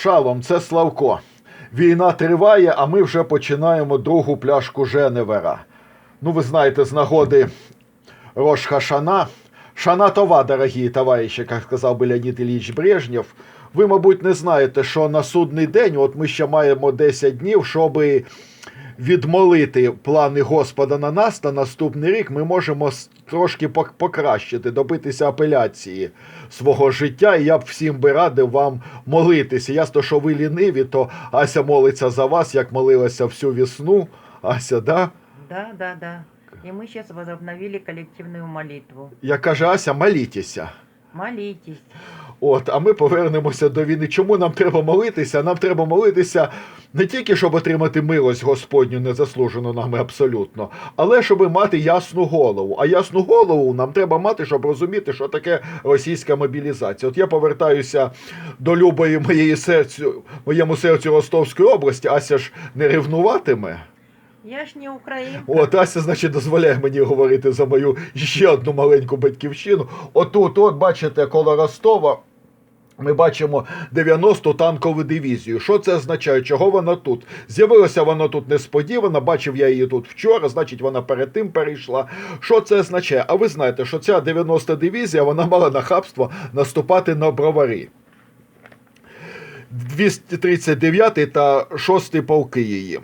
Шалом, це Славко. Війна триває, а ми вже починаємо другу пляшку Женевера. Ну, ви знаєте, з нагоди Рош Хашана. Шана това, дорогі товариші, як сказав би Леонід Ілліч Брежнєв. Ви, мабуть, не знаєте, що на судний день, от ми ще маємо 10 днів, щоби відмолити плани Господа на нас на наступний рік, ми можемо трошки пок- покращити, добитися апеляції свого життя. І я б всім би радив вам молитися. Ясно, що ви ліниві, то Ася молиться за вас, як молилася всю весну. Ася, да? Да, да, да. И мы сейчас возобновили коллективную молитву. Як каже Ася, молітеся. Молитесь. От, а ми повернемося до війни. Чому нам треба молитися? Нам треба молитися не тільки щоб отримати милость Господню, незаслужену нами абсолютно, але щоб мати ясну голову. А ясну голову нам треба мати, щоб розуміти, що таке російська мобілізація. От я повертаюся до любої моєї серцю, моєму серцю Ростовської області. Ася ж не ревнуватиме. Я ж не українка. От Ася, значить, дозволяє мені говорити за мою ще одну маленьку батьківщину. Отут, от, бачите, коло Ростова. Ми бачимо 90-ту танкову дивізію. Що це означає? Чого вона тут? З'явилася вона тут несподівано. Бачив я її тут вчора, значить, вона перед тим перейшла. Що це означає? А ви знаєте, що ця 90-та дивізія вона мала нахабство наступати на бровари. 239 та 6 полки її.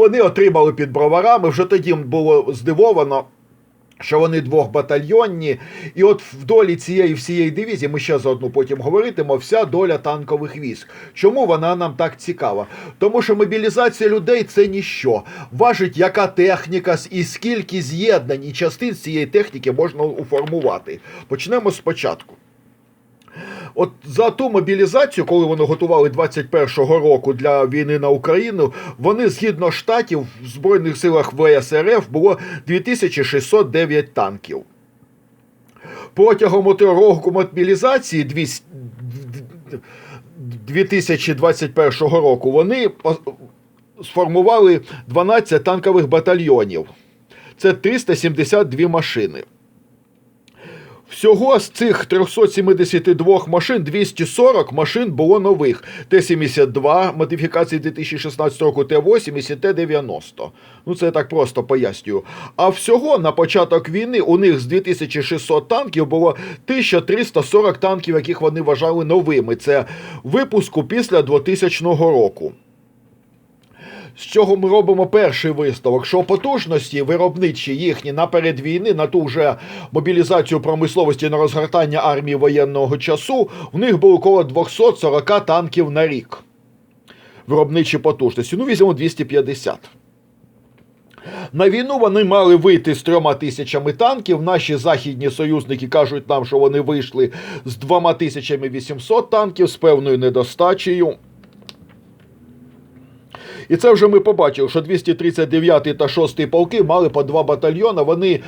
Вони отримали під броварами. Вже тоді було здивовано, що вони двохбатальйонні. І от в долі цієї всієї дивізії, ми ще заодно потім говоритимо, вся доля танкових військ. Чому вона нам так цікава? Тому що мобілізація людей це ніщо. Важить, яка техніка і скільки з'єднань і частин цієї техніки можна уформувати. Почнемо спочатку. От за ту мобілізацію, коли вони готували 21-го року для війни на Україну, вони згідно штатів в Збройних силах ВСРФ було 2609 танків. Протягом от року мобілізації 200 2021 року вони сформували 12 танкових батальйонів. Це 372 машини. Всього з цих 372 машин 240 машин було нових. Т-72 модифікації 2016 року, Т-80 і Т-90. Ну це я так просто пояснюю. А всього на початок війни у них з 2600 танків було 1340 танків, яких вони вважали новими. Це випуску після 2000 року. З чого ми робимо перший висновок, що потужності виробничі їхні наперед війни, на ту вже мобілізацію промисловості на розгортання армії воєнного часу, в них було коло 240 танків на рік. Виробничі потужності. Ну, візьмемо 250. На війну вони мали вийти з трьома тисячами танків. Наші західні союзники кажуть нам, що вони вийшли з двома тисячами 800 танків з певною недостачею. І це вже ми побачили, що 239 та 6 полки мали по два батальйони. Вони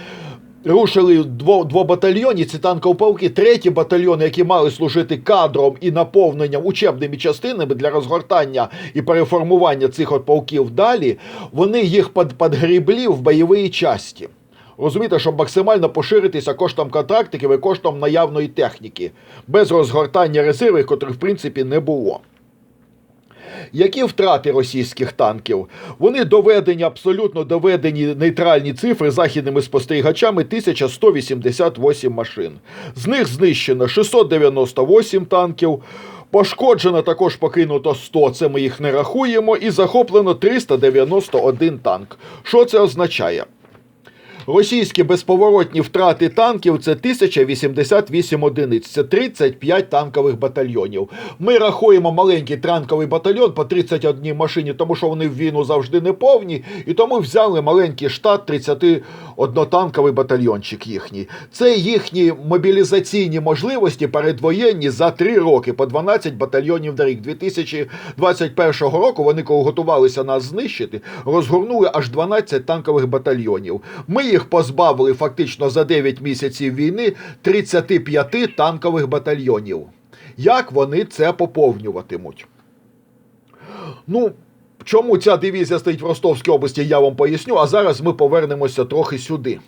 рушили дво, двобатальйонні, ці танкові полки, треті батальйони, які мали служити кадром і наповненням учебними частинами для розгортання і переформування цих от полків далі, вони їх під, підгрібли в бойовій часті. Розумієте, щоб максимально поширитися коштом контрактиків і коштом наявної техніки, без розгортання резервів, котрих в принципі не було. Які втрати російських танків? Вони доведені, абсолютно доведені нейтральні цифри західними спостерігачами 1188 машин. З них знищено 698 танків. Пошкоджено також покинуто 100, це ми їх не рахуємо, і захоплено 391 танк. Що це означає? Російські безповоротні втрати танків це 1088 одиниць, це 35 танкових батальйонів. Ми рахуємо маленький танковий батальйон по 31 машині, тому що вони в війну завжди не повні, і тому взяли маленький штат 31-танковий батальйончик їхній. Це їхні мобілізаційні можливості передвоєнні за 3 роки по 12 батальйонів на рік. 2021 року вони, коли готувалися нас знищити, розгорнули аж 12 танкових батальйонів. Ми їх позбавили фактично за 9 місяців війни 35 танкових батальйонів. Як вони це поповнюватимуть? Ну, чому ця дивізія стоїть в Ростовській області, я вам поясню. А зараз ми повернемося трохи сюди,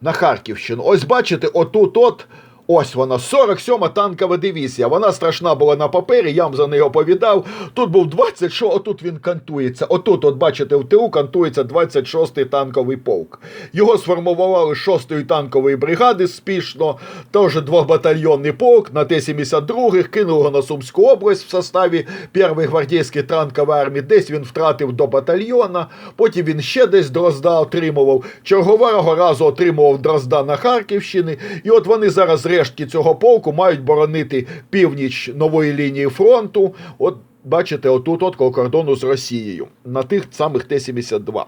на Харківщину. Ось бачите, отут от Ось вона, 47-ма танкова дивізія. Вона страшна була на папері, я вам за неї оповідав. Тут був 20, що отут він кантується. Отут, от бачите, в ТУ кантується 26-й танковий полк. Його сформували з 6-ї танкової бригади спішно, теж двохбатальйонний полк на Т-72, кинули його на Сумську область в составі 1-ї гвардійської танкової армії. Десь він втратив до батальйона, потім він ще десь Дрозда отримував. Чергового разу отримував Дрозда на Харківщині. І от вони зараз рештки цього полку мають боронити північ нової лінії фронту. От бачите, отут от коло кордону з Росією на тих самих Т-72.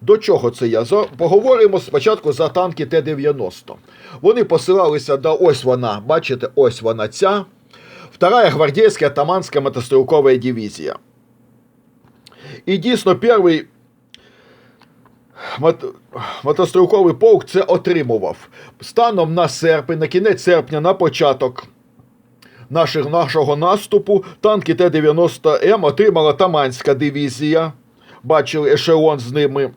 До чого це я? Поговоримо спочатку за танки Т-90. Вони посилалися до ось вона, бачите, ось вона ця. Вторая гвардейська атаманська мотострілкова дивізія. І дійсно, перший. Мотострілковий полк це отримував. Станом на серпень, на кінець серпня, на початок наших, нашого наступу, танки Т-90М отримала Таманська дивізія. Бачили ешелон з ними.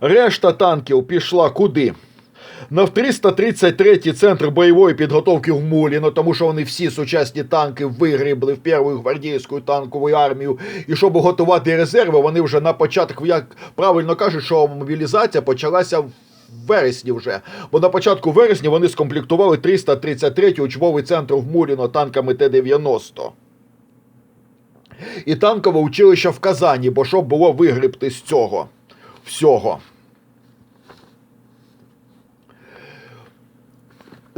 Решта танків пішла куди? На 333-й центр бойової підготовки в Муліно, тому що вони всі сучасні танки вигрібли в першу гвардійську танкову армію. І щоб готувати резерви, вони вже на початок, як правильно кажуть, що мобілізація почалася в вересні вже. Бо на початку вересня вони скомплектували 333-й учбовий центр в Муліно танками Т-90. І танкове училище в Казані, бо щоб було вигрібти з цього всього.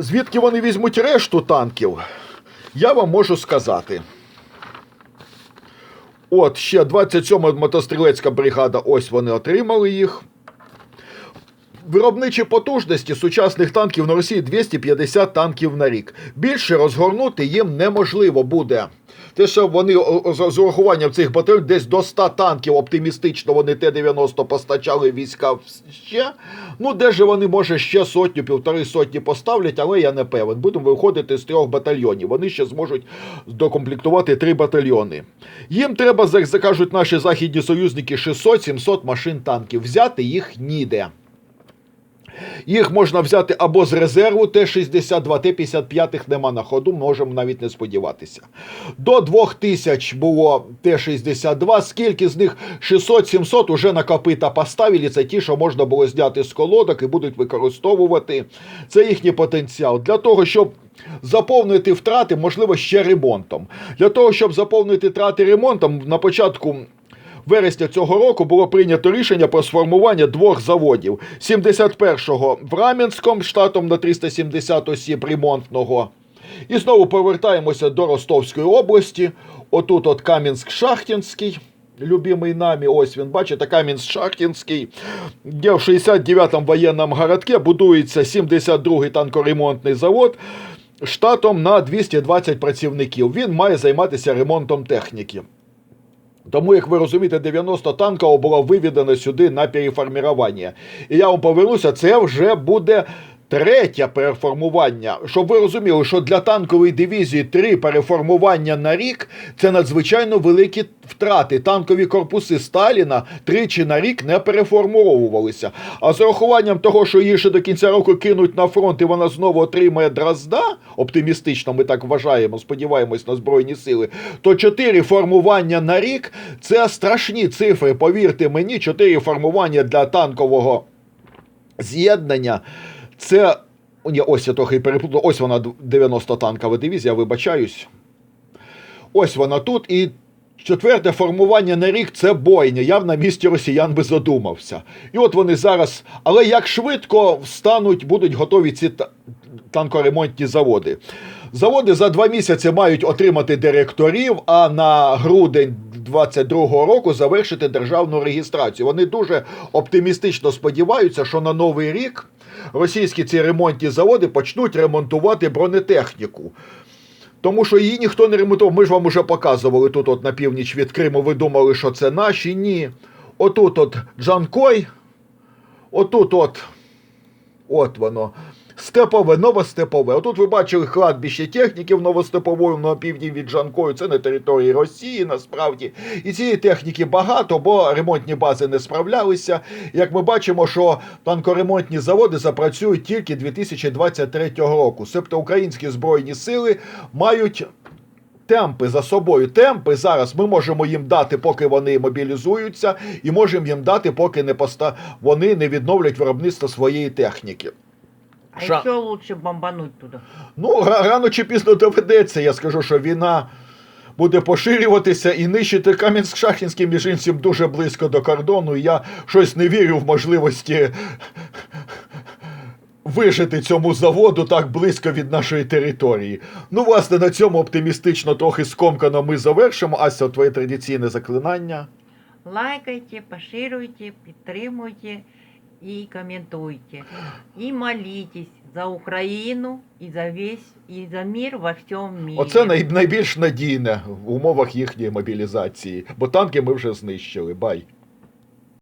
Звідки вони візьмуть решту танків, я вам можу сказати. От ще 27-ма мотострілецька бригада, ось вони отримали їх. Виробничі потужності сучасних танків на Росії 250 танків на рік. Більше розгорнути їм неможливо буде. Те, що вони з урахуванням цих батальйонів десь до 100 танків оптимістично вони Т-90 постачали війська ще. Ну, де ж вони, може, ще сотню, півтори сотні поставлять, але я не певен. Будемо виходити з трьох батальйонів. Вони ще зможуть докомплектувати три батальйони. Їм треба, як закажуть наші західні союзники, 600-700 машин танків. Взяти їх ніде. Їх можна взяти або з резерву Т-62, Т-55 нема на ходу, можемо навіть не сподіватися. До 2000 було Т-62, скільки з них 600-700 уже на копита поставили, це ті, що можна було зняти з колодок і будуть використовувати. Це їхній потенціал. Для того, щоб заповнити втрати, можливо, ще ремонтом. Для того, щоб заповнити втрати ремонтом, на початку вересня цього року було прийнято рішення про сформування двох заводів: 71-го в Раменському штатом на 370 осіб ремонтного. І знову повертаємося до Ростовської області. Отут от Кам'янськ-Шахтінський. Любимий нами, ось він, бачите, Кам'янськ-Шахтінський, де в 69-му воєнному городке будується 72-й танкоремонтний завод штатом на 220 працівників. Він має займатися ремонтом техніки. Тому, як ви розумієте, 90 танків було виведено сюди на переформування. І я вам повернуся, це вже буде третє переформування. Щоб ви розуміли, що для танкової дивізії три переформування на рік це надзвичайно великі втрати. Танкові корпуси Сталіна тричі на рік не переформовувалися. А з урахуванням того, що її ще до кінця року кинуть на фронт і вона знову отримає Дрозда, оптимістично, ми так вважаємо, сподіваємось на Збройні сили, то чотири формування на рік це страшні цифри. Повірте мені, чотири формування для танкового з'єднання. Це. я ось я трохи переплутав. Ось вона 90 танкова дивізія, вибачаюсь. Ось вона тут. І четверте формування на рік це бойня. Я б на місці росіян би задумався. І от вони зараз. Але як швидко встануть, будуть готові ці та- танкоремонтні заводи. Заводи за два місяці мають отримати директорів, а на грудень 22-го року завершити державну реєстрацію. Вони дуже оптимістично сподіваються, що на новий рік російські ці ремонтні заводи почнуть ремонтувати бронетехніку. Тому що її ніхто не ремонтував. Ми ж вам уже показували тут, от на північ від Криму. Ви думали, що це наші? Ні. Отут от Джанкой, отут от, от воно. Степове, новостепове. Отут ви бачили кладбище техніків новостепової на півдні від Жанкою. Це на території Росії насправді. І цієї техніки багато, бо ремонтні бази не справлялися. Як ми бачимо, що танкоремонтні заводи запрацюють тільки 2023 року. Себто українські збройні сили мають. Темпи за собою. Темпи зараз ми можемо їм дати, поки вони мобілізуються, і можемо їм дати, поки не поста... вони не відновлять виробництво своєї техніки. А Ша- еще лучше бомбануть туда. Ну, рано чи пізно доведеться. Я скажу, що війна буде поширюватися і нищити Кам'янськ-Шахтинський, між іншим, дуже близько до кордону. І я щось не вірю в можливості вижити цьому заводу так близько від нашої території. Ну, власне, на цьому оптимістично трохи скомкано ми завершимо. Ася, твоє традиційне заклинання. Лайкайте, поширюйте, підтримуйте і коментуйте. І молитесь за Україну і за весь і за мир во всьому мірі. Оце най- найбільш надійне в умовах їхньої мобілізації, бо танки ми вже знищили. Бай.